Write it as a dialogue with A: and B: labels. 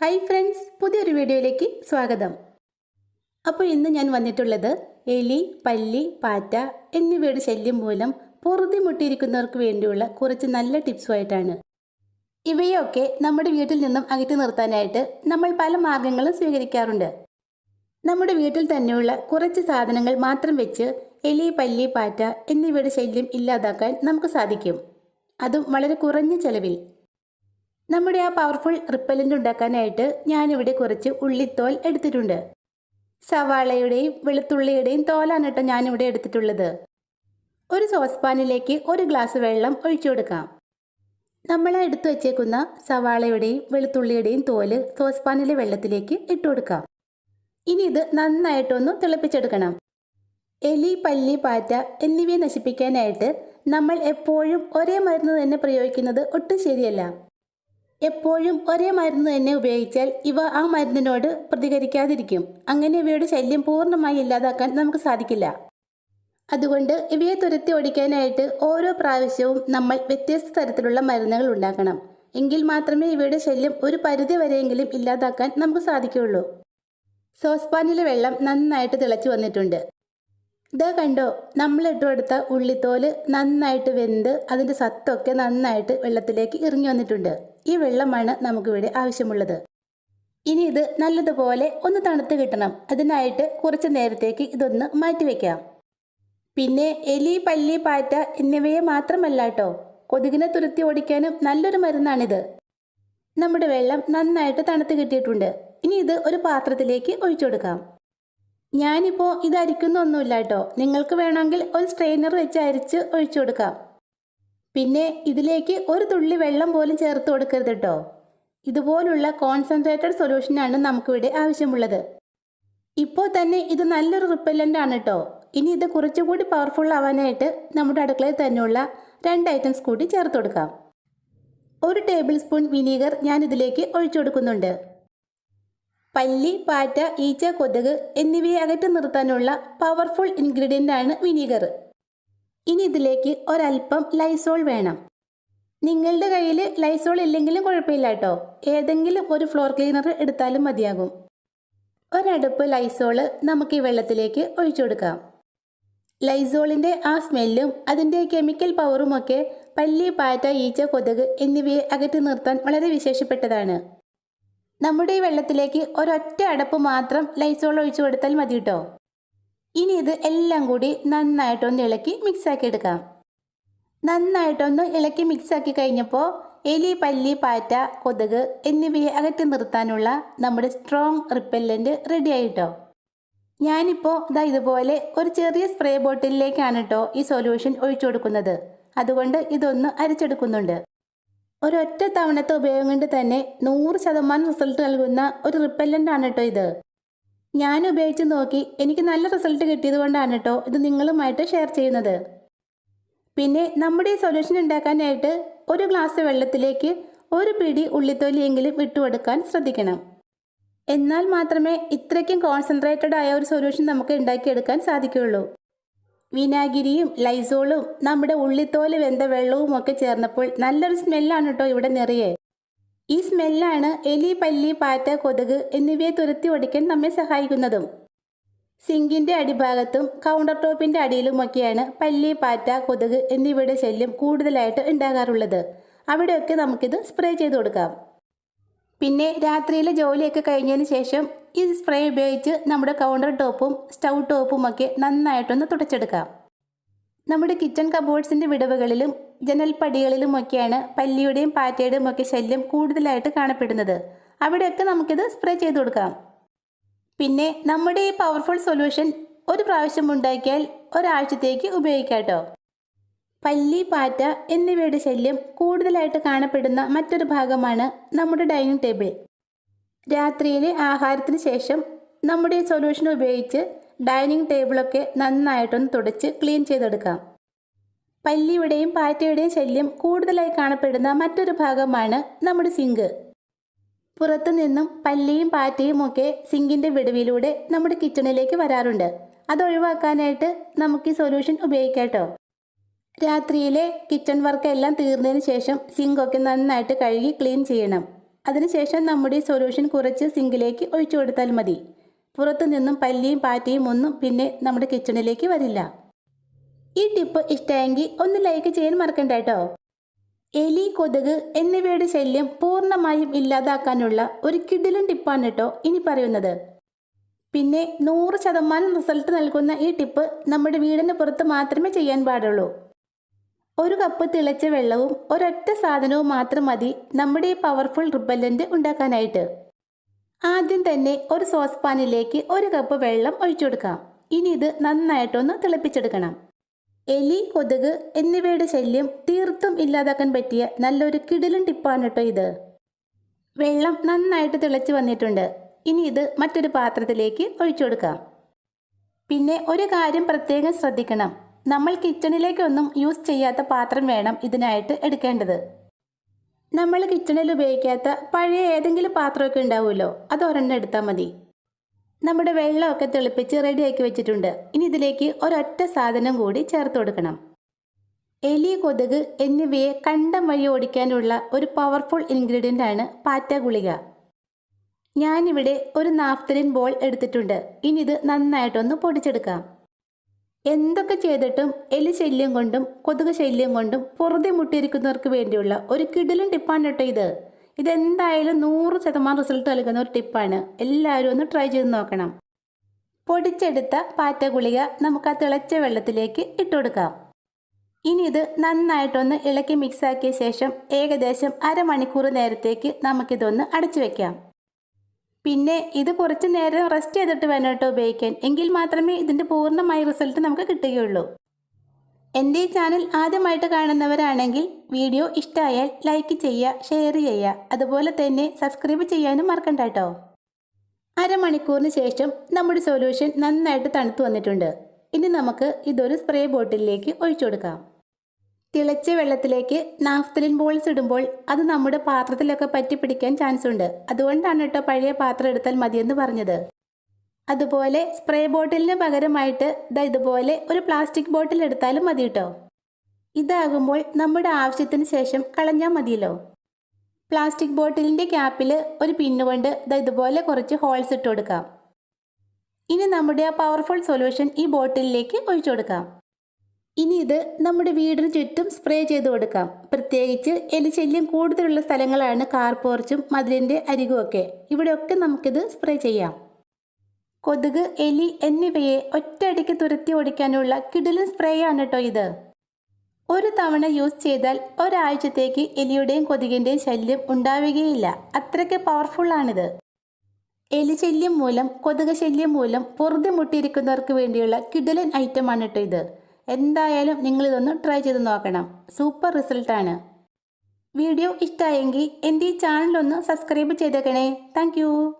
A: Hi friends പുതിയൊരു വീഡിയോയിലേക്ക് സ്വാഗതം. അപ്പോൾ ഇന്ന് ഞാൻ വന്നിട്ടുള്ളത് എലി പല്ലി പാറ്റ എന്നിവയുടെ ശല്യം മൂലം പൊറുതി മുട്ടിയിരിക്കുന്നവർക്ക് വേണ്ടിയുള്ള കുറച്ച് നല്ല ടിപ്സുമായിട്ടാണ്. ഇവയൊക്കെ നമ്മുടെ വീട്ടിൽ നിന്നും അകറ്റി നിർത്താനായിട്ട് നമ്മൾ പല മാർഗങ്ങളും സ്വീകരിക്കാറുണ്ട്. നമ്മുടെ വീട്ടിൽ തന്നെയുള്ള കുറച്ച് സാധനങ്ങൾ മാത്രം വെച്ച് എലി പല്ലി പാറ്റ എന്നിവയുടെ ശല്യം ഇല്ലാതാക്കാൻ നമുക്ക് സാധിക്കും. അതും വളരെ കുറഞ്ഞ ചെലവിൽ. നമ്മുടെ ആ പവർഫുൾ റിപ്പലന്റ് ഉണ്ടാക്കാനായിട്ട് ഞാനിവിടെ കുറച്ച് ഉള്ളിത്തോൽ എടുത്തിട്ടുണ്ട്. സവാളയുടെയും വെളുത്തുള്ളിയുടെയും തോലാണ് കേട്ടോ ഞാനിവിടെ എടുത്തിട്ടുള്ളത്. ഒരു സോസ് പാനിലേക്ക് ഒരു ഗ്ലാസ് വെള്ളം ഒഴിച്ചു കൊടുക്കാം. നമ്മൾ എടുത്തു വച്ചേക്കുന്ന സവാളയുടെയും വെളുത്തുള്ളിയുടെയും തോൽ സോസ് പാനിലെ വെള്ളത്തിലേക്ക് ഇട്ട് കൊടുക്കാം. ഇനി ഇത് നന്നായിട്ടൊന്ന് തിളപ്പിച്ചെടുക്കണം. എലി പല്ലി പാറ്റ എന്നിവയെ നശിപ്പിക്കാനായിട്ട് നമ്മൾ എപ്പോഴും ഒരേ മരുന്ന് തന്നെ പ്രയോഗിക്കുന്നത് ഒട്ടും ശരിയല്ല. എപ്പോഴും ഒരേ മരുന്ന് തന്നെ ഉപയോഗിച്ചാൽ ഇവ ആ മരുന്നിനോട് പ്രതികരിക്കാതിരിക്കും. അങ്ങനെ ഇവയുടെ ശല്യം പൂർണമായി ഇല്ലാതാക്കാൻ നമുക്ക് സാധിക്കില്ല. അതുകൊണ്ട് ഇവയെ തുരത്തി ഓടിക്കാനായിട്ട് ഓരോ പ്രാവശ്യവും നമ്മൾ വ്യത്യസ്ത തരത്തിലുള്ള മരുന്നുകൾ ഉണ്ടാക്കണം. എങ്കിൽ മാത്രമേ ഇവയുടെ ശല്യം ഒരു പരിധി വരെയെങ്കിലും ഇല്ലാതാക്കാൻ നമുക്ക് സാധിക്കുകയുള്ളൂ. സോസ്പാനിലെ വെള്ളം നന്നായിട്ട് തിളച്ചു വന്നിട്ടുണ്ട്. ഇതാ കണ്ടോ നമ്മൾ ഇട്ട് കൊടുത്ത ഉള്ളിത്തോൽ നന്നായിട്ട് വെന്ത് അതിന്റെ സത്തൊക്കെ നന്നായിട്ട് വെള്ളത്തിലേക്ക് ഇറങ്ങി വന്നിട്ടുണ്ട്. ഈ വെള്ളമാണ് നമുക്കിവിടെ ആവശ്യമുള്ളത്. ഇനി ഇത് നല്ലതുപോലെ ഒന്ന് തണുത്ത് കിട്ടണം. അതിനായിട്ട് കുറച്ച് നേരത്തേക്ക് ഇതൊന്ന് മാറ്റിവെക്കാം പിന്നെ എലി പല്ലി പാറ്റ എന്നിവയെ മാത്രമല്ല കേട്ടോ കൊതുകിനെ തുരുത്തി ഓടിക്കാനും നല്ലൊരു മരുന്നാണിത്. നമ്മുടെ വെള്ളം നന്നായിട്ട് തണുത്ത് കിട്ടിയിട്ടുണ്ട്. ഇനി ഇത് ഒരു പാത്രത്തിലേക്ക് ഒഴിച്ചു കൊടുക്കാം. ഞാനിപ്പോൾ ഇത് അരിക്കുന്നൊന്നുമില്ല കേട്ടോ നിങ്ങൾക്ക് വേണമെങ്കിൽ ഒരു സ്ട്രെയിനർ വെച്ച് അരിച്ച് ഒഴിച്ചു കൊടുക്കാം. പിന്നെ ഇതിലേക്ക് ഒരു തുള്ളി വെള്ളം പോലും ചേർത്ത് കൊടുക്കരുത് കേട്ടോ ഇതുപോലുള്ള കോൺസെൻട്രേറ്റഡ് സൊല്യൂഷനാണ് നമുക്കിവിടെ ആവശ്യമുള്ളത്. ഇപ്പോൾ തന്നെ ഇത് നല്ലൊരു റിപ്പല്ലന്റ് ആണ് കേട്ടോ ഇനി ഇത് കുറച്ചുകൂടി പവർഫുൾ ആവാനായിട്ട് നമ്മുടെ അടുക്കളയിൽ തന്നെയുള്ള രണ്ട് ഐറ്റംസ് കൂടി ചേർത്ത് കൊടുക്കാം. ഒരു ടേബിൾ സ്പൂൺ വിനീഗർ ഞാൻ ഇതിലേക്ക് ഒഴിച്ചു കൊടുക്കുന്നുണ്ട്. പല്ലി പാറ്റ ഈച്ച കൊതുക് എന്നിവയെ അകറ്റി നിർത്താനുള്ള പവർഫുൾ ആണ് വിനീഗർ ഇനി ഇതിലേക്ക് ഒരൽപ്പം ലൈസോൾ വേണം. നിങ്ങളുടെ കയ്യിൽ ലൈസോൾ ഇല്ലെങ്കിലും കുഴപ്പമില്ല കേട്ടോ. ഏതെങ്കിലും ഒരു ഫ്ലോർ ക്ലീനർ എടുത്താലും മതിയാകും. ഒരടുപ്പ് ലൈസോൾ നമുക്ക് ഈ വെള്ളത്തിലേക്ക് ഒഴിച്ചു കൊടുക്കാം. ലൈസോളിന്റെ ആ സ്മെല്ലും അതിന്റെ കെമിക്കൽ പവറുമൊക്കെ പല്ലി പാറ്റ ഈച്ച കൊതുക് എന്നിവയെ അകറ്റി നിർത്താൻ വളരെ വിശേഷപ്പെട്ടതാണ്. നമ്മുടെ ഈ വെള്ളത്തിലേക്ക് ഒരൊറ്റ അടപ്പ് മാത്രം ലൈസോൾ ഒഴിച്ചു കൊടുത്താൽ മതി കേട്ടോ ഇനി ഇത് എല്ലാം കൂടി നന്നായിട്ടൊന്ന് ഇളക്കി മിക്സാക്കി എടുക്കാം. നന്നായിട്ടൊന്ന് ഇളക്കി മിക്സാക്കി കഴിഞ്ഞപ്പോൾ എലി പല്ലി പാറ്റ കൊതുക് എന്നിവയെ അകറ്റി നിർത്താനുള്ള നമ്മുടെ സ്ട്രോങ് റിപ്പല്ലന്റ് റെഡി ആയിട്ടോ? ഞാനിപ്പോൾ ഇതാ ഇതുപോലെ ഒരു ചെറിയ സ്പ്രേ ബോട്ടിലിലേക്കാണ് കേട്ടോ ഈ സൊല്യൂഷൻ ഒഴിച്ചു കൊടുക്കുന്നത്. അതുകൊണ്ട് ഇതൊന്ന് അരിച്ചെടുക്കുന്നുണ്ട്. ഒരൊറ്റ തവണത്തെ ഉപയോഗം കൊണ്ട് തന്നെ നൂറ് ശതമാനം റിസൾട്ട് നൽകുന്ന ഒരു റിപ്പല്ലന്റ് ആണ് കേട്ടോ ഇത്. ഞാൻ ഉപയോഗിച്ച് നോക്കി എനിക്ക് നല്ല റിസൾട്ട് കിട്ടിയത് കൊണ്ടാണ് കേട്ടോ ഇത് നിങ്ങളുമായിട്ട് ഷെയർ ചെയ്യുന്നത്. പിന്നെ നമ്മുടെ ഈ സൊല്യൂഷൻ ഉണ്ടാക്കാനായിട്ട് ഒരു ഗ്ലാസ് വെള്ളത്തിലേക്ക് ഒരു പിടി ഉള്ളിത്തൊലിയെങ്കിലും വിട്ടുകൊടുക്കാൻ ശ്രദ്ധിക്കണം. എന്നാൽ മാത്രമേ ഇത്രയ്ക്കും കോൺസെൻട്രേറ്റഡ് ആയ ഒരു സൊല്യൂഷൻ നമുക്ക് ഉണ്ടാക്കിയെടുക്കാൻ സാധിക്കുകയുള്ളൂ. വിനാഗിരിയും ലൈസോളും നമ്മുടെ ഉള്ളിത്തോൽ വെന്ത വെള്ളവും ഒക്കെ ചേർന്നപ്പോൾ നല്ലൊരു സ്മെല്ലാണ് കേട്ടോ ഇവിടെ നിറയെ. ഈ സ്മെല്ലാണ് എലി പല്ലി പാറ്റ കൊതുക് എന്നിവയെ തുരത്തി ഒടിക്കാൻ നമ്മെ സഹായിക്കുന്നതും. സിങ്കിന്റെ അടിഭാഗത്തും കൗണ്ടർ ടോപ്പിന്റെ അടിയിലുമൊക്കെയാണ് പല്ലി പാറ്റ കൊതുക് എന്നിവയുടെ ശല്യം കൂടുതലായിട്ട് ഉണ്ടാകാറുള്ളത്. അവിടെയൊക്കെ നമുക്കിത് സ്പ്രേ ചെയ്ത് കൊടുക്കാം. പിന്നെ രാത്രിയിലെ ജോലിയൊക്കെ കഴിഞ്ഞതിന് ശേഷം ഈ സ്പ്രേ ഉപയോഗിച്ച് നമ്മുടെ കൗണ്ടർ ടോപ്പും സ്റ്റൗ ടോപ്പും ഒക്കെ നന്നായിട്ടൊന്ന് തുടച്ചെടുക്കാം. നമ്മുടെ കിച്ചൺ കബോർഡ്സിന്റെ വിടവുകളിലും ജനൽപ്പടികളിലുമൊക്കെയാണ് പല്ലിയുടെയും പാറ്റയുടെയും ഒക്കെ ശല്യം കൂടുതലായിട്ട് കാണപ്പെടുന്നത്. അവിടെയൊക്കെ നമുക്കിത് സ്പ്രേ ചെയ്ത് കൊടുക്കാം. പിന്നെ നമ്മുടെ ഈ പവർഫുൾ സൊല്യൂഷൻ ഒരു പ്രാവശ്യം ഉണ്ടാക്കിയാൽ ഒരാഴ്ചത്തേക്ക് ഉപയോഗിക്കാം കേട്ടോ. പല്ലി പാറ്റ എന്നിവയുടെ ശല്യം കൂടുതലായിട്ട് കാണപ്പെടുന്ന മറ്റൊരു ഭാഗമാണ് നമ്മുടെ ഡൈനിങ് ടേബിൾ. രാത്രിയിലെ ആഹാരത്തിന് ശേഷം നമ്മുടെ ഈ സൊല്യൂഷൻ ഉപയോഗിച്ച് ഡൈനിങ് ടേബിളൊക്കെ നന്നായിട്ടൊന്ന് തുടച്ച് ക്ലീൻ ചെയ്തെടുക്കാം. പല്ലിയുടെയും പാറ്റയുടെയും ശല്യം കൂടുതലായി കാണപ്പെടുന്ന മറ്റൊരു ഭാഗമാണ് നമ്മുടെ സിങ്ക്. പുറത്തു നിന്നും പല്ലിയും പാറ്റയും ഒക്കെ സിങ്കിന്റെ വിടവിലൂടെ നമ്മുടെ കിച്ചണിലേക്ക് വരാറുണ്ട്. അത് ഒഴിവാക്കാനായിട്ട് നമുക്ക് ഈ സൊല്യൂഷൻ ഉപയോഗിക്കാം രാത്രിയിലെ കിച്ചൺ വർക്ക് എല്ലാം തീർന്നതിന് ശേഷം സിങ്കൊക്കെ നന്നായിട്ട് കഴുകി ക്ലീൻ ചെയ്യണം. അതിനുശേഷം നമ്മുടെ സൊല്യൂഷൻ കുറച്ച് സിങ്കിലേക്ക് ഒഴിച്ചു കൊടുത്താൽ മതി. പുറത്തു നിന്നും പല്ലിയും പാറ്റയും ഒന്നും പിന്നെ നമ്മുടെ കിച്ചണിലേക്ക് വരില്ല. ഈ ടിപ്പ് ഇഷ്ടമെങ്കിൽ ഒന്ന് ലൈക്ക് ചെയ്യാൻ മറക്കണ്ട കേട്ടോ എലി കൊതുക് എന്നിവയുടെ ശല്യം പൂർണമായും ഇല്ലാതാക്കാനുള്ള ഒരു കിടിലൻ ടിപ്പാണ് കേട്ടോ ഇനി പറയുന്നത്. പിന്നെ നൂറ് ശതമാനം റിസൾട്ട് നൽകുന്ന ഈ ടിപ്പ് നമ്മുടെ വീടിന് പുറത്ത് മാത്രമേ ചെയ്യാൻ പാടുള്ളൂ. ഒരു കപ്പ് തിളച്ച വെള്ളവും ഒരൊറ്റ സാധനവും മാത്രം മതി നമ്മുടെ ഈ പവർഫുൾ റിപ്പല്ലന്റ് ഉണ്ടാക്കാനായിട്ട്. ആദ്യം തന്നെ ഒരു സോസ് പാനിലേക്ക് ഒരു കപ്പ് വെള്ളം ഒഴിച്ചു കൊടുക്കാം. ഇനി ഇത് നന്നായിട്ടൊന്ന് തിളപ്പിച്ചെടുക്കണം. എലി കൊതുക് എന്നിവയുടെ ശല്യം തീർത്തും ഇല്ലാതാക്കാൻ പറ്റിയ നല്ലൊരു കിടിലും ടിപ്പാണ് കേട്ടോ ഇത്. വെള്ളം നന്നായിട്ട് തിളച്ച് വന്നിട്ടുണ്ട്. ഇനി ഇത് മറ്റൊരു പാത്രത്തിലേക്ക് ഒഴിച്ചു കൊടുക്കാം. പിന്നെ ഒരു കാര്യം പ്രത്യേകം ശ്രദ്ധിക്കണം. നമ്മൾ കിച്ചണിലേക്കൊന്നും യൂസ് ചെയ്യാത്ത പാത്രം വേണം ഇതിനായിട്ട് എടുക്കേണ്ടത്. നമ്മൾ കിച്ചണിൽ ഉപയോഗിക്കാത്ത പഴയ ഏതെങ്കിലും പാത്രമൊക്കെ ഉണ്ടാവുമല്ലോ അത് ഒരെണ്ണം എടുത്താൽ മതി. നമ്മുടെ വെള്ളമൊക്കെ തിളപ്പിച്ച് റെഡിയാക്കി വെച്ചിട്ടുണ്ട്. ഇനി ഇതിലേക്ക് ഒരൊറ്റ സാധനം കൂടി ചേർത്ത് കൊടുക്കണം. എലി കൊതുക് എന്നിവയെ കണ്ടം വഴി ഓടിക്കാനുള്ള ഒരു പവർഫുൾ ഇൻഗ്രീഡിയന്റ് ആണ് പാറ്റ ഗുളിക ഞാനിവിടെ ഒരു നാഫ്തലിൻ ബോൾ എടുത്തിട്ടുണ്ട്. ഇനി ഇത് നന്നായിട്ടൊന്ന് പൊടിച്ചെടുക്കാം. എന്തൊക്കെ ചെയ്തിട്ടും എലി ശല്യം കൊണ്ടും കൊതുക് ശല്യം കൊണ്ടും പൊറുതി മുട്ടിയിരിക്കുന്നവർക്ക് വേണ്ടിയുള്ള ഒരു കിടിലൻ ടിപ്പാണ് കേട്ടോ ഇത്. ഇതെന്തായാലും നൂറ് ശതമാനം റിസൾട്ട് നൽകുന്ന ഒരു ടിപ്പാണ്. എല്ലാവരും ഒന്ന് ട്രൈ ചെയ്ത് നോക്കണം. പൊടിച്ചെടുത്ത പാറ്റ ഗുളിക നമുക്ക് ആ തിളച്ച വെള്ളത്തിലേക്ക് ഇട്ടുകൊടുക്കാം ഇനി ഇത് നന്നായിട്ടൊന്ന് ഇളക്കി മിക്സാക്കിയ ശേഷം ഏകദേശം അരമണിക്കൂർ നേരത്തേക്ക് നമുക്കിതൊന്ന് അടച്ചു വെക്കാം. പിന്നെ ഇത് കുറച്ച് നേരം റെസ്റ്റ് ചെയ്തിട്ട് വേണം കേട്ടോ ഉപയോഗിക്കാൻ. എങ്കിൽ മാത്രമേ ഇതിന്റെ പൂർണമായ റിസൾട്ട് നമുക്ക് കിട്ടുകയുള്ളൂ. എന്റെ ഈ ചാനൽ ആദ്യമായിട്ട് കാണുന്നവരാണെങ്കിൽ വീഡിയോ ഇഷ്ടമായാൽ ലൈക്ക് ചെയ്യുക ഷെയർ ചെയ്യുക. അതുപോലെ തന്നെ സബ്സ്ക്രൈബ് ചെയ്യാനും മറക്കണ്ട കേട്ടോ. അരമണിക്കൂറിന് ശേഷം നമ്മുടെ സൊല്യൂഷൻ നന്നായിട്ട് തണുത്ത് വന്നിട്ടുണ്ട്. ഇനി നമുക്ക് ഇതൊരു സ്പ്രേ ബോട്ടിലേക്ക് ഒഴിച്ചു കൊടുക്കാം. തിളച്ച വെള്ളത്തിലേക്ക് നാഫ്തലിൻ ബോൾസ് ഇടുമ്പോൾ അത് നമ്മുടെ പാത്രത്തിലൊക്കെ പറ്റി പിടിക്കാൻ ചാൻസ് ഉണ്ട്. അതുകൊണ്ടാണ് കേട്ടോ പഴയ പാത്രം എടുത്താൽ മതിയെന്ന് പറഞ്ഞത്. അതുപോലെ സ്പ്രേ ബോട്ടിലിന് പകരമായിട്ട് ദാ ഇതുപോലെ ഒരു പ്ലാസ്റ്റിക് ബോട്ടിൽ എടുത്താലും മതി കേട്ടോ. ഇതാകുമ്പോൾ നമ്മുടെ ആവശ്യത്തിന് ശേഷം കളഞ്ഞാൽ മതിയല്ലോ. പ്ലാസ്റ്റിക് ബോട്ടിലിന്റെ ക്യാപ്പിൽ ഒരു പിന്നുകൊണ്ട് ദാ ഇതുപോലെ കുറച്ച് ഹോൾസ് ഇട്ട് കൊടുക്കാം. ഇനി നമ്മുടെ ആ പവർഫുൾ സൊല്യൂഷൻ ഈ ബോട്ടിലിലേക്ക് ഒഴിച്ചു കൊടുക്കാം. ഇനി ഇത് നമ്മുടെ വീടിന് ചുറ്റും സ്പ്രേ ചെയ്ത് കൊടുക്കാം. പ്രത്യേകിച്ച് എലി എലിശല്യം കൂടുതലുള്ള സ്ഥലങ്ങളാണ് കാർ പോർച്ചും മതിലിന്റെ അരികുമൊക്കെ ഇവിടെയൊക്കെ നമുക്കിത് സ്പ്രേ ചെയ്യാം. കൊതുക് എലി എന്നിവയെ ഒറ്റയടിക്ക് തുരത്തി ഓടിക്കാനുള്ള കിടിലൻ സ്പ്രേ ആണ് കേട്ടോ ഇത്. ഒരു തവണ യൂസ് ചെയ്താൽ ഒരാഴ്ചത്തേക്ക് എലിയുടെയും കൊതുകിന്റെയും ശല്യം ഉണ്ടാവുകയില്ല. അത്രയ്ക്ക് പവർഫുള്ളാണിത് എലി ശല്യം മൂലം കൊതുക് ശല്യം മൂലം പൊറുതി മുട്ടിയിരിക്കുന്നവർക്ക് വേണ്ടിയുള്ള കിടിലൻ ഐറ്റമാണ് കേട്ടോ ഇത്. എന്തായാലും നിങ്ങളിതൊന്ന് ട്രൈ ചെയ്ത് നോക്കണം. സൂപ്പർ റിസൾട്ടാണ് വീഡിയോ ഇഷ്ടമായെങ്കിൽ എന്റെ ഈ ചാനലൊന്ന് സബ്സ്ക്രൈബ് ചെയ്തേക്കണേ. താങ്ക്